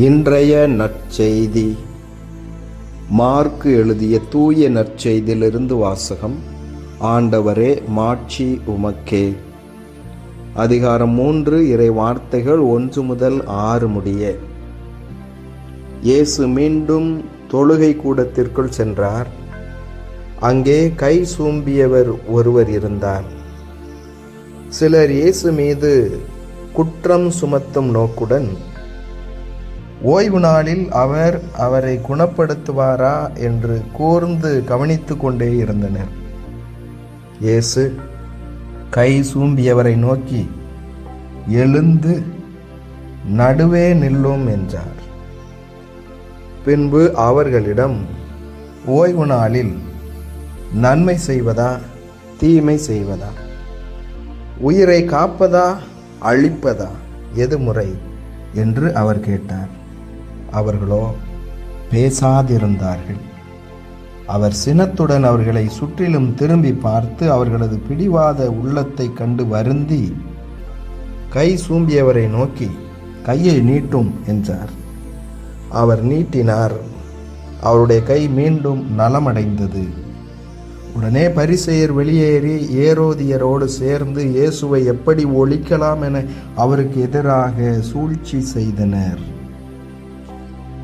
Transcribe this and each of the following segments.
இன்றைய நற்செய்தி. மார்க்கு எழுதிய தூய நற்செய்தியிலிருந்து வாசகம். ஆண்டவரே மாட்சி உமக்கே. அதிகாரம் மூன்று இறை வார்த்தைகள் ஒன்று முதல் ஆறு முடிய. இயேசு மீண்டும் தொழுகை கூடத்திற்குள் சென்றார். அங்கே கை சூம்பியவர் ஒருவர் இருந்தார். சிலர் இயேசு மீது குற்றம் சுமத்தும் நோக்குடன் ஓய்வு நாளில் அவர் அவரை குணப்படுத்துவாரா என்று கூர்ந்து கவனித்து கொண்டே இருந்தனர். இயேசு கை சூம்பியவரை நோக்கி எழுந்து நடுவே நில்லும் என்றார். பின்பு அவர்களிடம் ஓய்வு நாளில் நன்மை செய்வதா? தீமை செய்வதா? உயிரை காப்பதா? அழிப்பதா? எது முறை? என்று அவர் கேட்டார். அவர்களோ பேசாதிருந்தார்கள். அவர் சினத்துடன் அவர்களை சுற்றிலும் திரும்பி பார்த்து அவர்களது பிடிவாத உள்ளத்தை கண்டு வருந்தி கை சூம்பியவரை நோக்கி கையை நீட்டும் என்றார். அவர் நீட்டினார். அவருடைய கை மீண்டும் நலமடைந்தது. உடனே பரிசெயர் வெளியேறி ஏரோதியரோடு சேர்ந்து இயேசுவை எப்படி ஒழிக்கலாம் என அவருக்கு எதிராக சூழ்ச்சி செய்தனர்.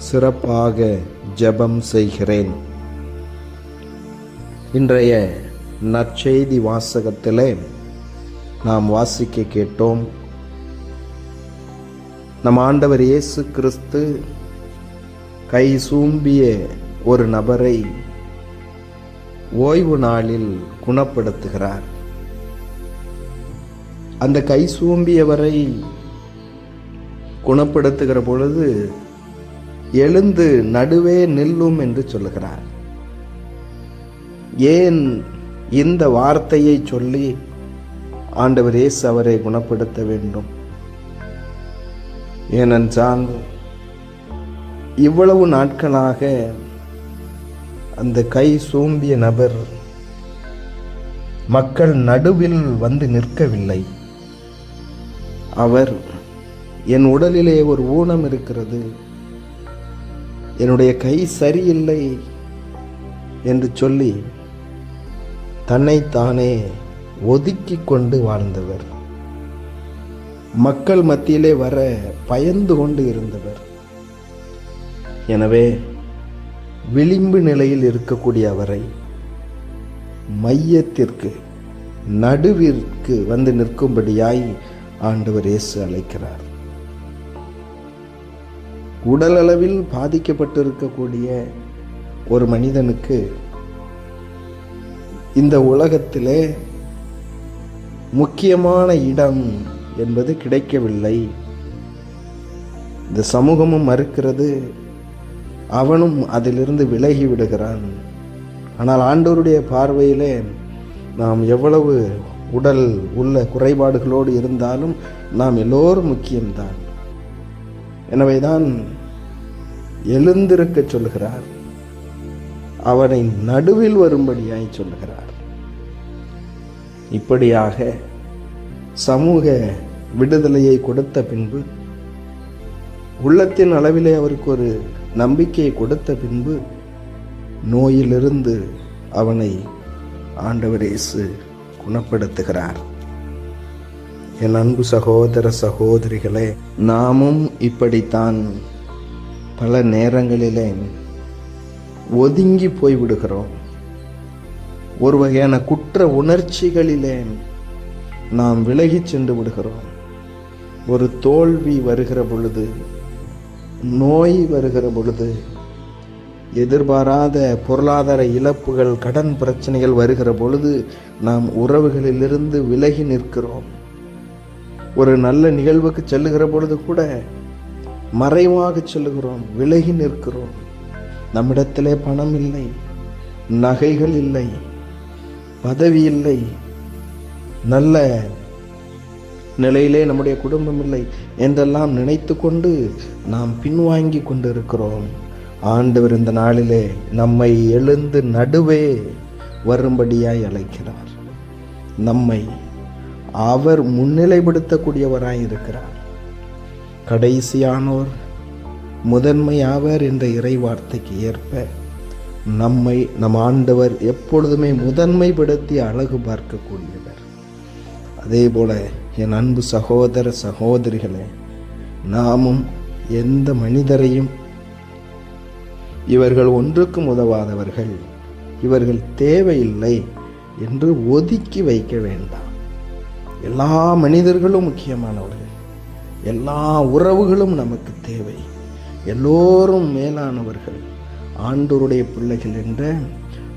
சிறப்பாக ஜெபம் செய்கிறேன். இன்றைய நற்செய்தி வாசகத்திலே நாம் வாசிக்க கேட்டோம். நம் ஆண்டவர் இயேசு கிறிஸ்து கை சூம்பிய ஒரு நபரை ஓய்வு நாளில் குணப்படுத்துகிறார். அந்த கை சூம்பியவரை குணப்படுத்துகிற பொழுது எழுந்து நடுவே நில்லும் என்று சொல்லுகிறார். ஏன் இந்த வார்த்தையை சொல்லி ஆண்டவர் இயேசு அவரை குணப்படுத்த வேண்டும்? ஏனென்றால் இவ்வளவு நாட்களாக அந்த கை சூம்பிய நபர் மக்கள் நடுவில் வந்து நிற்கவில்லை. அவர் என் உடலிலே ஒரு ஊனம் இருக்கிறது. என்னுடைய கை சரியில்லை என்று சொல்லி தன்னைத்தானே ஒதுக்கி கொண்டு வாழ்ந்தவர். மக்கள் மத்தியிலே வர பயந்து கொண்டு இருந்தவர். எனவே விளிம்பு நிலையில் இருக்கக்கூடிய அவரை மையத்திற்கு நடுவிற்கு வந்து நிற்கும்படியாய் ஆண்டவர் இயேசு அழைக்கிறார். உடலளவில் பாதிக்கப்பட்டிருக்கக்கூடிய ஒரு மனிதனுக்கு இந்த உலகத்திலே முக்கியமான இடம் என்பது கிடைக்கவில்லை. இந்த சமூகமும் மறுக்கிறது அவனும் அதிலிருந்து விலகி விடுகிறான். ஆனால் ஆண்டோருடைய பார்வையிலே நாம் எவ்வளவு உடல் உள்ள குறைபாடுகளோடு இருந்தாலும் நாம் எல்லோரும் முக்கியம்தான். எனவேதான் எழுந்திருக்க சொல்கிறார் அவனை நடுவில் வரும்படியாய் சொல்கிறார் இப்படியாக சமூக விடுதலையை கொடுத்த பின்பு உள்ளத்தின் அளவிலே அவருக்கு ஒரு நம்பிக்கையை கொடுத்த பின்பு நோயிலிருந்து அவனை ஆண்டவர் இயேசு குணப்படுத்துகிறார். என் அன்பு சகோதர சகோதரிகளே நாமும் இப்படித்தான் பல நேரங்களிலே ஒதுங்கி போய்விடுகிறோம். ஒரு வகையான குற்ற உணர்ச்சிகளிலே நாம் விலகிச் சென்று விடுகிறோம். ஒரு தோல்வி வருகிற பொழுது நோய் வருகிற பொழுது எதிர்பாராத பொருளாதார இழப்புகள் கடன் பிரச்சனைகள் வருகிற பொழுது நாம் உறவுகளிலிருந்து விலகி நிற்கிறோம். ஒரு நல்ல நிகழ்வுக்கு செல்லுகிற பொழுது கூட மறைவாக செல்லுகிறோம் விலகி நிற்கிறோம். நம்மிடத்திலே பணம் இல்லை நகைகள் இல்லை பதவி இல்லை. நல்ல நிலையிலே நம்முடைய குடும்பம் இல்லை என்றெல்லாம் நினைத்து கொண்டு நாம் பின்வாங்கி கொண்டிருக்கிறோம். ஆண்டவர் இந்த நாளிலே நம்மை எழுந்து நடுவே வரும்படியாய் அழைக்கிறார். நம்மை அவர் முன்னிலைப்படுத்தக்கூடியவராய் இருக்கிறார் கடைசியானோர் முதன்மையாவர் என்ற இறை வார்த்தைக்கு ஏற்ப நம்மை நம் ஆண்டவர் எப்பொழுதுமே முதன்மைப்படுத்தி அழகு பார்க்கக்கூடியவர். அதே போல என் அன்பு சகோதர சகோதரிகளே நாமும் எந்த மனிதரையும் இவர்கள் ஒன்றுக்கும் உதவாதவர்கள் இவர்கள் தேவையில்லை என்று ஒதுக்கி வைக்க வேண்டாம். எல்லா மனிதர்களும் முக்கியமானவர்கள். எல்லா உறவுகளும் நமக்கு தேவை. எல்லோரும் மேலானவர்கள். ஆண்டோருடைய பிள்ளைகள் என்ற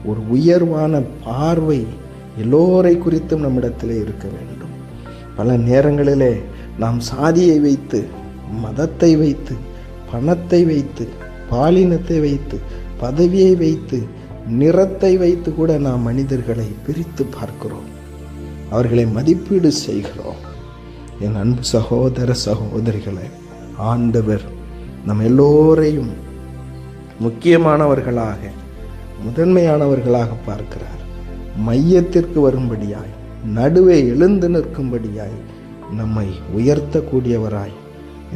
ஒரு உயர்வான பார்வை எல்லோரை குறித்தும் நம்மிடத்திலே இருக்க வேண்டும். பல நேரங்களிலே நாம் சாதியை வைத்து மதத்தை வைத்து பணத்தை வைத்து பாலினத்தை வைத்து பதவியை வைத்து நிறத்தை வைத்து கூட நாம் மனிதர்களை பிரித்து பார்க்கிறோம். அவர்களை மதிப்பீடு செய்கிறோம். என் அன்பு சகோதர சகோதரிகளை ஆண்டவர் நம் எல்லோரையும் முக்கியமானவர்களாக முதன்மையானவர்களாக பார்க்கிறார். மையத்திற்கு வரும்படியாய் நடுவே எழுந்து நிற்கும்படியாய் நம்மை உயர்த்தக்கூடியவராய்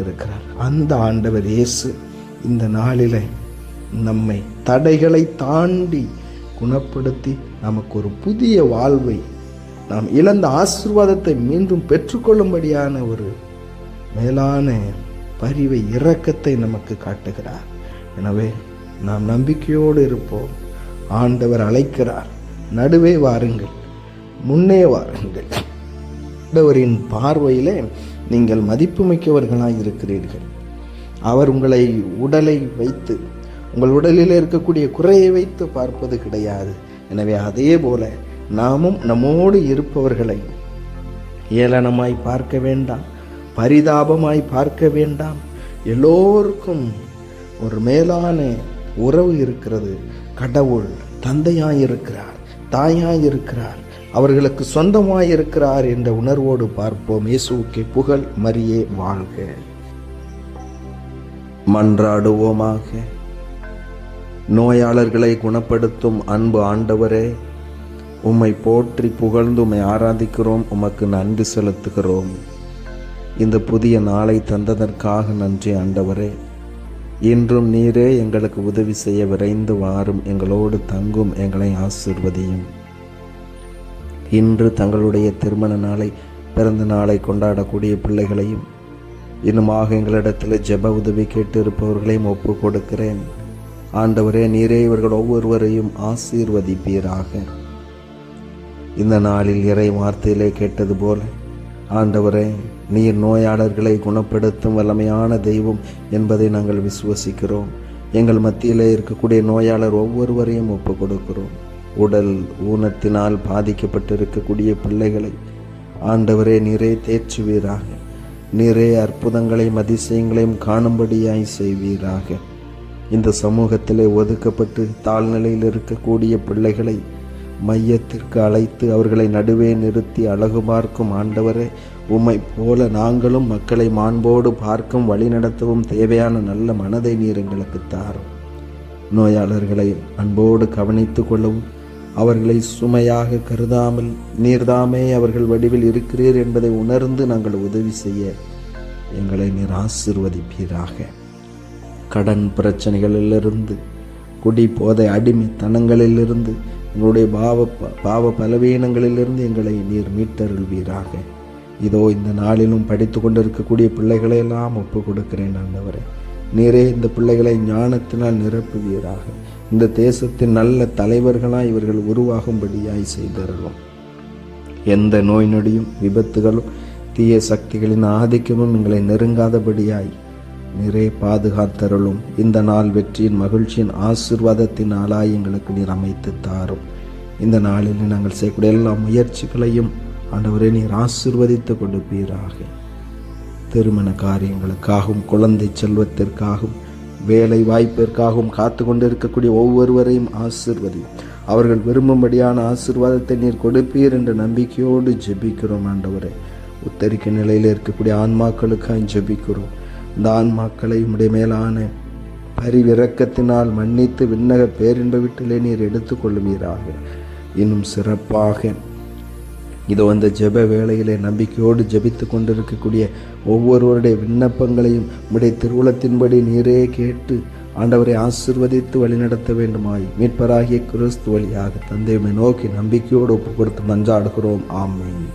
இருக்கிறார். அந்த ஆண்டவர் இயேசு இந்த நாளிலே நம்மை தடைகளை தாண்டி குணப்படுத்தி நமக்கு ஒரு புதிய வாழ்வை நாம் இழந்த ஆசிர்வாதத்தை மீண்டும் பெற்றுக்கொள்ளும்படியான ஒரு மேலான பரிவை இரக்கத்தை நமக்கு காட்டுகிறார். எனவே நாம் நம்பிக்கையோடு இருப்போம். ஆண்டவர் அழைக்கிறார். நடுவே வாருங்கள். முன்னே வாருங்கள். ஆண்டவரின் பார்வையிலே நீங்கள் மதிப்புமிக்கவர்களாக இருக்கிறீர்கள். அவர் உங்களை உடலை வைத்து உங்கள் உடலில் இருக்கக்கூடிய குறையை வைத்து பார்ப்பது கிடையாது. எனவே அதே போல நாமும் நம்மோடு இருப்பவர்களை ஏளனமாய் பார்க்க வேண்டாம் பரிதாபமாய் பார்க்க வேண்டாம். எல்லோருக்கும் ஒரு மேலான உறவு இருக்கிறது. கடவுள் தாயாய் தாயாயிருக்கிறார் அவர்களுக்கு சொந்தமாயிருக்கிறார் என்ற உணர்வோடு பார்ப்போம். இயேசுவுக்கு புகழ் மரியே வாழ்க. மன்றாடுவோமாக. நோயாளர்களை குணப்படுத்தும் அன்பு ஆண்டவரே உம்மை போற்றி புகழ்ந்து உம்மை ஆராதிக்கிறோம் உமக்கு நன்றி செலுத்துகிறோம். இந்த புதிய நாளை தந்ததற்காக நன்றி ஆண்டவரே. இன்றும் நீரே எங்களுக்கு உதவி செய்ய விரைந்து வாரும் எங்களோடு தங்கும் எங்களை ஆசிர்வதியும். இன்று தங்களுடைய திருமண நாளை பிறந்த நாளை கொண்டாடக்கூடிய பிள்ளைகளையும் இன்னுமாக எங்களிடத்தில் ஜெப உதவி கேட்டு இருப்பவர்களையும் ஒப்பு கொடுக்கிறேன் ஆண்டவரே நீரே இவர்கள் ஒவ்வொருவரையும் ஆசீர்வதிப்பீராக. இந்த நாளில் இறை வார்த்தையிலே கேட்டது போல ஆண்டவரே நீர் நோயாளர்களை குணப்படுத்தும் வல்லமையான தெய்வம் என்பதை நாங்கள் விசுவசிக்கிறோம். எங்கள் மத்தியிலே இருக்கக்கூடிய நோயாளர் ஒவ்வொருவரையும் ஒப்பு கொடுக்கிறோம் உடல் ஊனத்தினால் பாதிக்கப்பட்டிருக்கக்கூடிய பிள்ளைகளை ஆண்டவரே நீரே தேற்றுவீராக. நீரே அற்புதங்களையும் அதிசயங்களையும் காணும்படியாய் செய்வீராக. இந்த சமூகத்திலே ஒதுக்கப்பட்டு தாழ்நிலையில் இருக்கக்கூடிய பிள்ளைகளை மையத்திற்கு அழைத்து அவர்களை நடுவே நிறுத்தி அழகு பார்க்கும் ஆண்டவரே உம்மை போல நாங்களும் மக்களை மாண்போடு பார்க்கும் வழிநடத்தவும் தேவையான நல்ல மனதை நீர் எங்களுக்கு தாரும். நோயாளர்களை அன்போடு கவனித்து கொள்ளவும் அவர்களை சுமையாக கருதாமல் நீர்தாமே அவர்கள் வடிவில் இருக்கிறீர் என்பதை உணர்ந்து நாங்கள் உதவி செய்ய எங்களை நீர் ஆசிர்வதிப்பீராக. கடன் பிரச்சனைகளிலிருந்து குடி போதை அடிமைத்தனங்களிலிருந்து எங்களுடைய பாவ பாவ பலவீனங்களிலிருந்து எங்களை நீர் மீட்டருள்வீராக. இதோ இந்த நாளிலும் படித்து கொண்டிருக்கக்கூடிய பிள்ளைகளை எல்லாம் ஒப்புக் கொடுக்கிறேன் ஆண்டவரே நீரே இந்த பிள்ளைகளை ஞானத்தினால் நிரப்புவீராக. இந்த தேசத்தின் நல்ல தலைவர்களாக இவர்கள் உருவாகும்படியாய் செய்தருளும். எந்த நோய் நொடியும் விபத்துகளும் தீய சக்திகளின் ஆதிக்கமும் எங்களை நெருங்காதபடியாய் நிறை பாதுகாத்தருளும். இந்த நாள் வெற்றியின் மகிழ்ச்சியின் ஆசிர்வாதத்தின் ஆலாயங்களுக்கு எங்களுக்கு நீர் அமைத்து தாரும். இந்த நாளில் நாங்கள் செய்யக்கூடிய எல்லா முயற்சிகளையும் ஆண்டவரே நீர் ஆசிர்வதித்து கொடுப்பீராக. திருமண காரியங்களுக்காகவும் குழந்தை செல்வத்திற்காகவும் வேலை வாய்ப்பிற்காகவும் காத்து கொண்டிருக்கக்கூடிய ஒவ்வொருவரையும் ஆசிர்வதி. அவர்கள் விரும்பும்படியான ஆசிர்வாதத்தை நீர் கொடுப்பீர் என்ற நம்பிக்கையோடு ஜெபிக்கிறோம் ஆண்டவரே. உத்தரிக்க நிலையில் இருக்கக்கூடிய ஆன்மாக்களுக்காக ஜெபிக்கிறோம். இந்த ஆன்மாக்களை உடைய மேலான பரிவிறக்கத்தினால் மன்னித்து விண்ணக பேரின்ப வீட்டிலே நீர் எடுத்துக்கொள்வீராக இன்னும் சிறப்பாக இதோ அந்த ஜெப வேளையிலே நம்பிக்கையோடு ஜெபித்து கொண்டிருக்கக்கூடிய ஒவ்வொருவருடைய விண்ணப்பங்களையும் உடைய திருவுளத்தின்படி நீரே கேட்டு ஆண்டவரை ஆசிர்வதித்து வழிநடத்த வேண்டுமாய். மீட்பராகிய கிறிஸ்து வழியாக தந்தையுமை நோக்கி நம்பிக்கையோடு ஒப்பு கொடுத்து மன்றாடுகிறோம். ஆமென்.